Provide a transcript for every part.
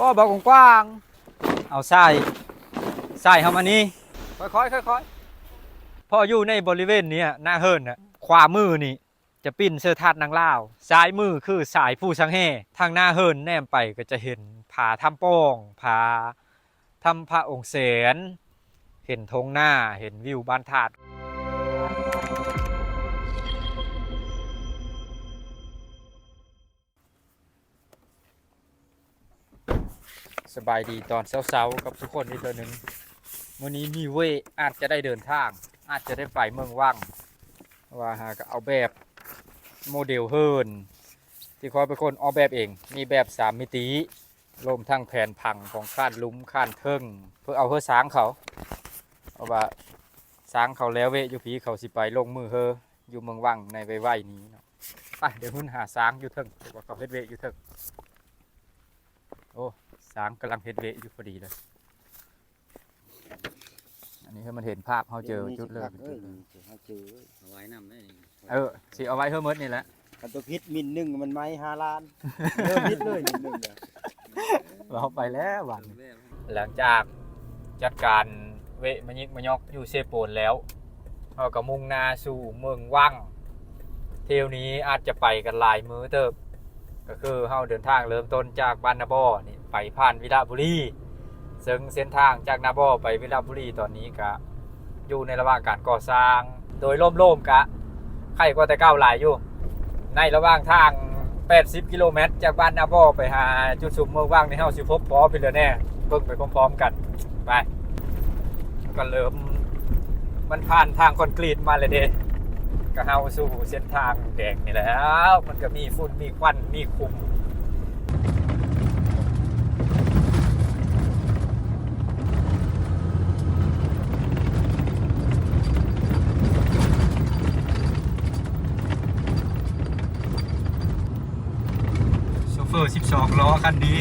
ว่าบอกกว้างๆเอาใส่ใส่เข้ามานี่ค่อยๆค่อยๆพออยู่ในบริเวณเนี้ยหน้าเฮิรนน่ะขวามือนี่จะปิ้นเสื้อทัดนางลาวซ้ายมือคือสายผู้สังแห่ทางหน้าเฮิรนแนมไปก็จะเห็นผาทำโป้งผาทำพระองค์เสนเห็นธงหน้าเห็นวิวบ้านถาด สบายดีตอนเช้าๆกับทุกคนอีกตัวหนึ่งวันนี้มีเวอาจจะได้เดินทาง อาจจะได้ไปเมืองว่างว่าหาก็เอาแบบโมเดลเฮิร์นที่คอยเป็นคนออกแบบเอง มีแบบสามมิติรวมทั้งแผนผังของข้านลุ้มข้านเทิงเพื่อเอาเพื่อสร้างเขาเอาว่าสร้างเขาแล้วเวยอยู่พีเขาสิไปลงมือเฮออยู่เมืองว่างในไวๆนี้เนาะไปเดี๋ยวหุ่นหาสร้างอยู่เทิงเดี๋ยวว่าเขาเฮ็ดเวยอยู่เทิงโอ้ สางกำลังเฮ็ดเวะอยู่พอดีเลย อันนี้ให้มันเห็นภาพเขาเจอจุดเริ่มเอ้ยเขาเจอเอาไว้นำได้นี่เออสิเอาไว้เพิ่มมดนี่แหละกันตัวพิษมินหนึ่งมันไม้ห้าล้านเริ่มพิษเลยมินหนึ่งเนี่ยเราไปแล้ววันเอาไว้หลังจากจัดการเวะมะยิกมะยอกอยู่เซโปนแล้วเราก็มุ่งหน้าสู่เมืองว่างเที่ยวนี้อาจจะไปกันหลายมื้อเติบ ก็คือเฮาเดินทางเริ่มต้นจากบ้านนาบอนี่ ไปผ่านวิลาบุรีซึ่งเส้นทางจากนาบอไปวิลาบุรีตอนนี้ก็อยู่ในระหว่างการก่อสร้าง โดยล่มๆกะใครก็แต่ก้าวหลายอยู่ ในระหว่างทาง 80 กิโลเมตร จากบ้านนาบอไปหาจุดสุมเมืองว่างในเฮาสิพบพอไปเลยแน่เบิ่งไปพร้อมๆกันไปก็เริ่มมันผ่านทางคอนกรีตมาเลยเด้ก็เฮาสู่เส้นทางแดงนี่แหล้ว มันก็มีฝุ่นมีควันมีคุม โซเฟ อร์12ล้อคันนี้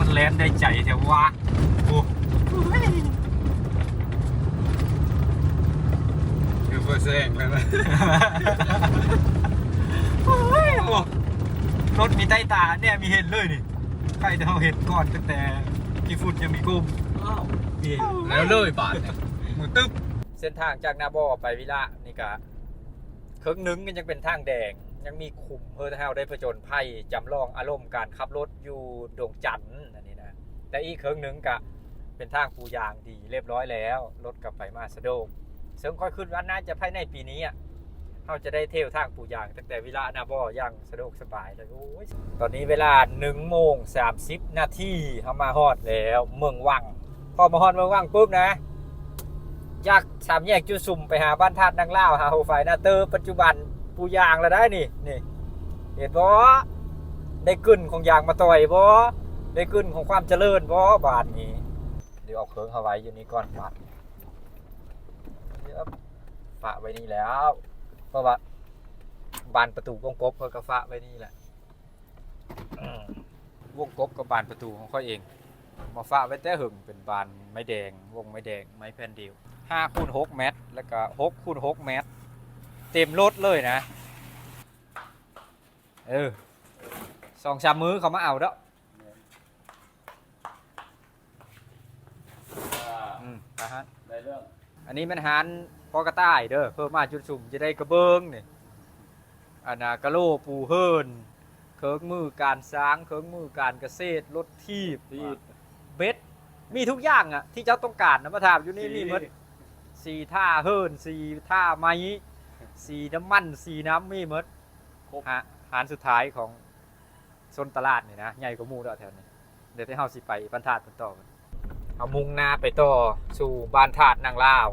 มันแล่นได้ใจแถวว่าโอ้คือเพื่อแซงแล้วนะรถมีใต้ตาเนี่ยมีเห็นเลยนี่ใครจะเอาเห็นก่อนตั้งแต่กี่ฟุตยังมีกุ้มนี่แล้วเลยบาทเนี่ยมือตึ๊บเส้นทางจากนาบอไปวิละนี่กะเครื่องหนึงก็ยังเป็นทางแดง ยังมีคุมเพื่อให้เราได้ผจญภัยจำลองอารมณ์การขับรถอยู่ดวงจันทร์อันนี้นะแต่อีกเครื่องหนึ่งกะเป็นทางปูยางดีเรียบร้อยแล้วรถกลับไปมาสะดวกซึ่งค่อยขึ้นว่าน่าจะภายในปีนี้อะเราจะได้เที่ยวทางปูยาง ตั้งแต่เวลานาบอย่างสะดวกสบายเลยโอ้ยตอนนี้เวลา1โมง30นาทีเขามาฮอดแล้ว เมืองวัง พอมาฮอดเมืองวังปุ๊บนะจากสามแยกจุดซุ่มไปหาบ้านธาตุนางล่าวหาโฮไฟนาเตอร์ปัจจุบัน ปูยางแล้วได้นี่นี่เห็นบ่ได้กึ่นของยางมาต่อยบ่ได้กึ่นของความเจริญบ่บาทนี้ เดี๋ยวเอาเครื่องเอาไว้อยู่นี่ก่อนบาทเดี๋ยวฝากไว้นี่แล้ว เพราะว่าบานประตูวงกบเขาก็ฝากไว้นี่แหละวงกบกับบานประตูของเขาเองมาฝากไว้แต่หึงเป็นบานไม้แดง วงไม้แดงไม้แผ่นเดียว5คูณ6เมตร แล้วก็6คูณ6เมตร เต็มรถเลยนะ เออสองสามมื้อเขามาเอาแล้วอืมนะฮะได้เรื่องอันนี้มันหันพอกระต่ายเด้อเพิ่มมาจุดสุ่มจะได้กระเบิงนี่อันน่ะกะโลปูเฮิรนเคิร์กมือการสร้างเคิร์กมือการเกษตรรถทีบเบ็ดมีทุกอย่างอะที่เจ้าต้องการนะมาถามอยู่นี่มีหมดสีท่าเฮิรนสีท่าไม้ สีน้ำมันสีน้ำมีหมดฮะหารสุดท้ายของโซนตลาดนี่นะใหญ่กว่าหมู่แล้วแถวนี้ เดี๋ยวที่เฮาสิไปบรรทัดกันต่อกันเอามุ่งหน้าไปต่อสู่บ้านธาตุนางลาว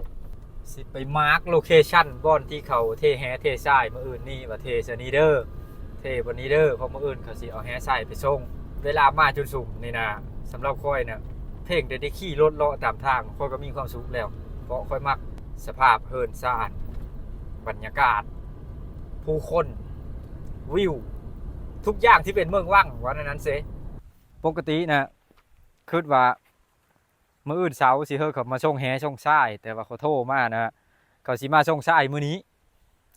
สิไปมาร์กโลเคชั่นบ่อนที่เขาเทแฮเททรายมื่ออื่นนี่ว่าเทชนีเดอร์เทบนนี้เดอร์เพราะมื่ออื่นเขาสิเอาแฮทรายไปส่ง เวลามาจุดสุ่มนี่นะสำหรับค่อยเนี่ยเพลงได้ได้ขี่รถเลาะตามทางค่อยก็มีความสุขแล้ว เพราะค่อยมักสภาพเฮินซ่าน บรรยากาศ ผู้คน วิว ทุกอย่างที่เป็นเมืองว่างว่าในนั้นเซปกตินะคิดว่ามื่ออื่นเสาสิเฮอเขามาส่งแฮส่งทรายแต่ว่าเขาโทรมานะเขาสิมาส่งทรายมื้อนี้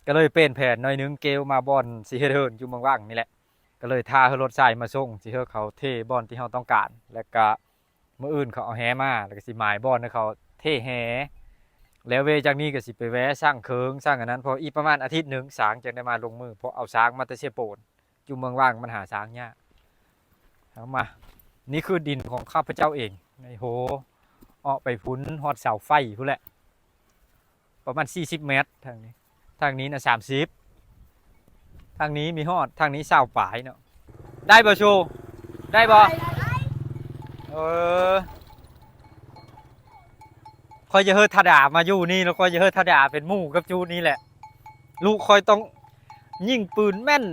ก็เลยเป็นแผนหน่อยหนึงเกลมาบอลสิเฮ็ดเฮินอยู่เมืองว่างนี่แหละ ก็เลยทาให้รถใส่มาส่งสิเฮาเขาเทบอลที่เฮาต้องการ แล้วก็มืออื่นเขาเอาแฮมาแล้วก็สิหมายบอลให้เขาเทแฮ แล้วเวจากนี้ก็สิไปแวะสร้างเคิงสร้างอันนั้นพออีกประมาณอาทิตย์หนึงสางจึงได้มาลงมือเพราะเอาช้างมาแต่เชยโปนอยู่เมืองว่างมันหาช้างยากเอามา นี่คือดินของข้าพเจ้าเองในโหออกไปพุ้นฮอดเสาไฟพุ่นแหละ ประมาณ 40 เมตรทางนี้ ทางนี้นะ30ทางนี้มีฮอดทางนี้เสาปลายเนาะได้บ่โชว์ได้บ่เออ คอยจะเฮิดทาดามาอยู่นี่แล้วคอยจะเฮิดทาดาเป็นหมู่กับจูนี่แหละ ลูกคอยต้องยิงปืนแม่น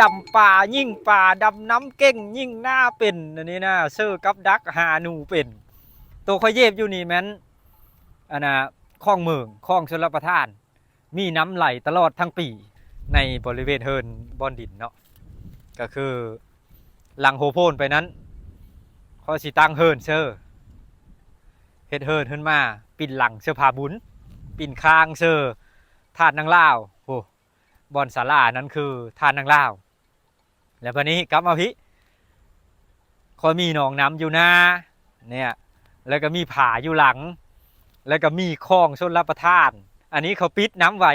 ดำป่ายิงป่าดำน้ำเก่ง ยิงหน้าเป็นอันนี้นะเซอร์กับดักหาหนูเป็น ตัวคอยเย็บอยู่นี่แม้นอันนะคลองเมืองคลองชลประทาน มีน้ำไหลตลอดทั้งปีในบริเวณเฮิร์นบอนดินเนาะก็คือหลังโฮโพนไปนั้นเขาสิตั้งเฮิร์นเซอร์เฮ็ดเฮิร์นขึ้นมา ปิ่นหลังเสื้อผ้าบุญ ปิ่นคางเซอร์ทาดนางล่าวโอ้บอนศาลานั้นคือทาดนางล่าว แล้ววันนี้กลับมาพี่คอยมีหนองน้ำอยู่หน้าเนี่ยแล้วก็มีผาอยู่หลัง แล้วก็มีคลองชนรับประทาน อันนี้เขาปิดน้ำไว้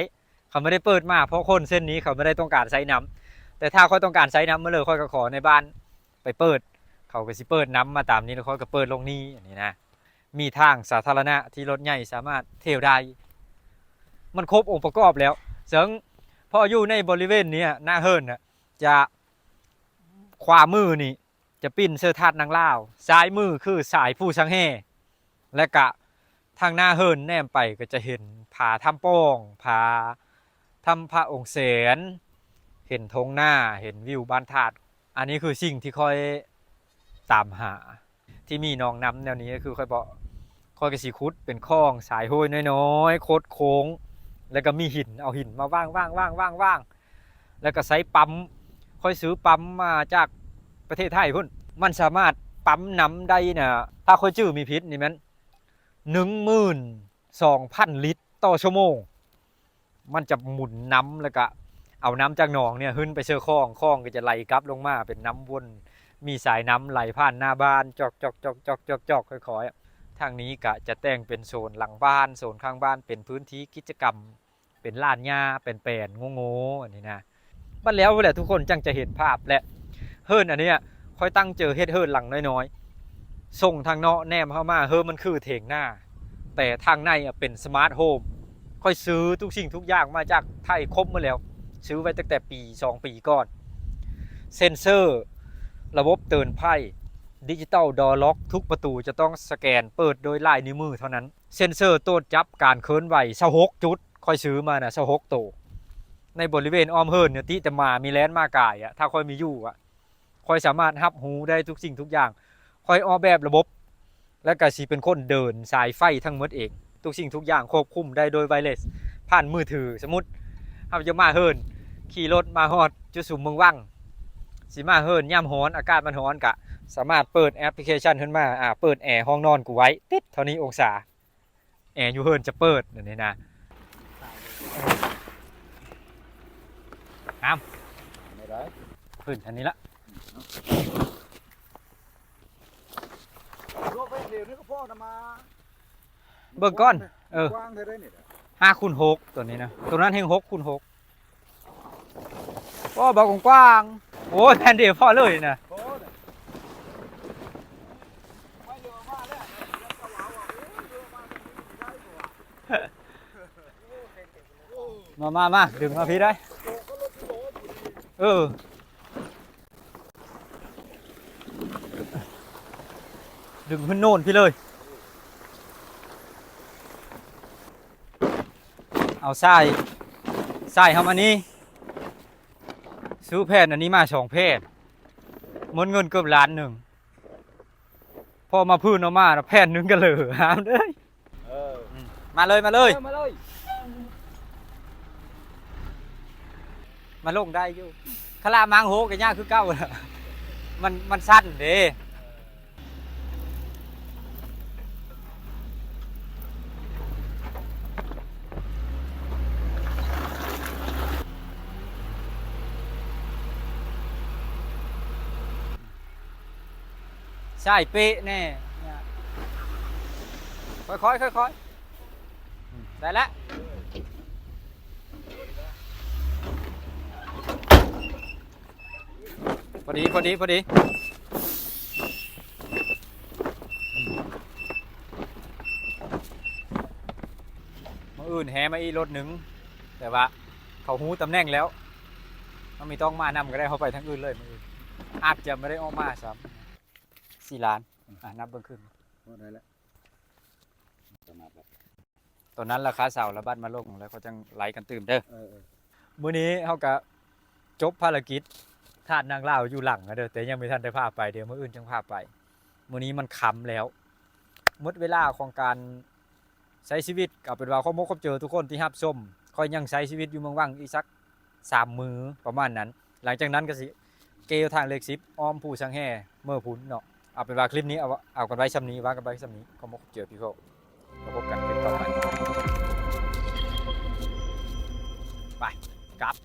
เขาไม่ได้เปิดมาเพราะคนเส้นนี้เขาไม่ได้ต้องการใช้น้ำแต่ถ้าเขาต้องการใช้น้ำเมื่อเลยค่อยก็ขอในบ้านไปเปิด เขาก็สิเปิดน้ำมาตามนี้แล้วเขาก็เปิดลงนี้อันนี้นะ มีทางสาธารณะที่รถใหญ่สามารถเที่ยวได้ มันครบองค์ประกอบแล้วซึ่งพออยู่ในบริเวณนี้หน้าเฮิรนน่ะจะขวามือนี่จะปิ้นเสื้อทัดนางล่าวซ้ายมือคือสายผู้ชังแห่และกะทางหน้าเฮิร์นแนมไปก็จะเห็นผาถ้ำโป้งผาถ้ำพระองค์เสนเห็นธงหน้าเห็นวิวบ้านถาด อันนี้คือสิ่งที่ค่อยตามหา ที่มีหนองน้ำแนวนี้ก็คือค่อยบอกค่อยกระสีคุดเป็นคลองสายห้วยน้อยๆโคดโค้ง แล้วก็มีหินเอาหินมาว่างว่างว่างว่างว่างแล้วก็ใช้ปั๊มค่อยซื้อปั๊มมาจากประเทศไทยพุ่นมันสามารถปั๊มน้ำได้นะถ้าค่อยจื้อมีพิษนี่มันหนึ่งหมื่นสองพันลิตรต่อชั่วโมง มันจะหมุนน้ำแล้วก็เอาน้ำจากหนองเนี่ยขึ้นไปเชื่อคลองคลองก็จะไหลกลับลงมาเป็นน้ำวน มีสายน้ำไหลผ่านหน้าบ้านจอกจอกจอกจอกจอกจอกค่อยๆทางนี้กะจะแต่งเป็นโซนหลังบ้านโซนข้างบ้านเป็นพื้นที่กิจกรรม เป็นลานหญ้าเป็นแปลนโง่ๆอันนี้นะมันแล้วแหละทุกคนจังจะเห็นภาพและเฮิร์นอันนี้ค่อยตั้งเจอเฮ็ดเฮิร์นหลังน้อยๆส่งทางเนาะแนมเข้ามาเฮิร์นมันคือเถงหน้า แต่ทางในเป็นสมาร์ทโฮมค่อยซื้อทุกสิ่งทุกอย่างมาจากไทยครบมาแล้ว ซื้อไว้ตั้งแต่ปี 2 ปีก่อน เซนเซอร์ ระบบเตือนภัยดิจิตอลดอล็อกทุกประตูจะต้องสแกนเปิดโดยลายนิ้วมือเท่านั้น เซ็นเซอร์ตรวจจับการเคลื่อนไหว26จุด ค่อยซื้อมานะ26ตัวในบริเวณอ้อมเฮิร์นเนี่ยติแต่มามีแลนด์มากายอะถ้าค่อยมีอยู่อะค่อยสามารถรับหูได้ทุกสิ่งทุกอย่าง ค่อยออกแบบระบบ และก็สิเป็นคนเดินสายไฟทั้งหมดเอง ทุกสิ่งทุกอย่างควบคุมได้โดยไวเลสผ่านมือถือสมมติเฮาจะมาเฮิรนขี่รถมาฮอดจุดสูงเมืองว่าง สิมาเฮิรนย่ำฮ้อนอากาศมันฮ้อนกะ สามารถเปิดแอปพลิเคชันขึ้นมาอ่าเปิดแอร์ห้องนอนกูไว้ติดเท่านี้องศาแอร์อยู่เฮิรนจะเปิดนั่นนี่นะไม่ได้พื้นอันนี้ละรวบไปเดี๋ยวนี้ก็พ่อนะมาเบิ่งก่อน เออกว้างได้เลยเนี่ยห้าคูณหกตัวนี้นะ ตัวนั้นเฮงหกคูณหกโอ้บอกกว้างๆ โอ้ยแผ่นเดียวพอเลยนะโอ้เนี่ยไม่เยอะมากเลยเนี่ยเดี๋ยวก็ว้าวอะมามามาดึงมาพี่ได้โหก็ลยเออดึงขึ้นโน่นพี่เลย เอาทรายทรายทำอันนี้ ซื้อแผ่นอันนี้มาสองแผ่นหมดเงินเกือบล้านหนึ่ง พอมาพื้นเอามาแล้วแผ่นหนึงก็เหลือหามเลยเออมาเลยมาเลย มาเลยมาลงได้อยู่คารามังโหกันยากคือเก้าน่ะมันมันสั้นเด้ ใช่เป๊ะแน่เนี่ยค่อยๆค่อยๆได้แล้วพอดีพอดีพอดีมาอื่นแฮมาอีรถหนึ่งแต่ว่าเขาหูตำแหน่งแล้วมันไม่ต้องมานำก็ได้เขาไปทั้งอื่นเลยมืออื่นอาจจะไม่ได้ออกมาซ้ำ สี่ล้านอะนับเบื้องขึ้นพอได้แล้วประมาณแบบตอนนั้นราคาเสาระบาดมาลงแล้วเขาจังไหลกันตื่มเด้อเออเออมื้อนี้เขาก็จบภารกิจทาดนางเล่าวอยู่หลังนะเด้อแต่ยังไม่ทันได้พาไปเดี๋ยวมื้ออื่นจังพาไปมื้อนี้มันค่ำแล้วหมดเวลาของการใช้ชีวิตก็เป็นว่าข้อมกคบเจอทุกคนที่รับชมคอยยังใช้ชีวิตอยู่เมืองว่างอีกสักสามมือประมาณนั้น หลังจากนั้นก็สิเกลทางเลขสิบอ้อมผู้สังแห่เมื่อพุนเนาะ เอาเป็นว่าคลิปนี้เอาเอากันไว้ซ้ำนี้ว่ากันไว้ซ้ำนี้ก็มกเจอพี่โคแล้วพบกันคลิปต่อไปไปกลับ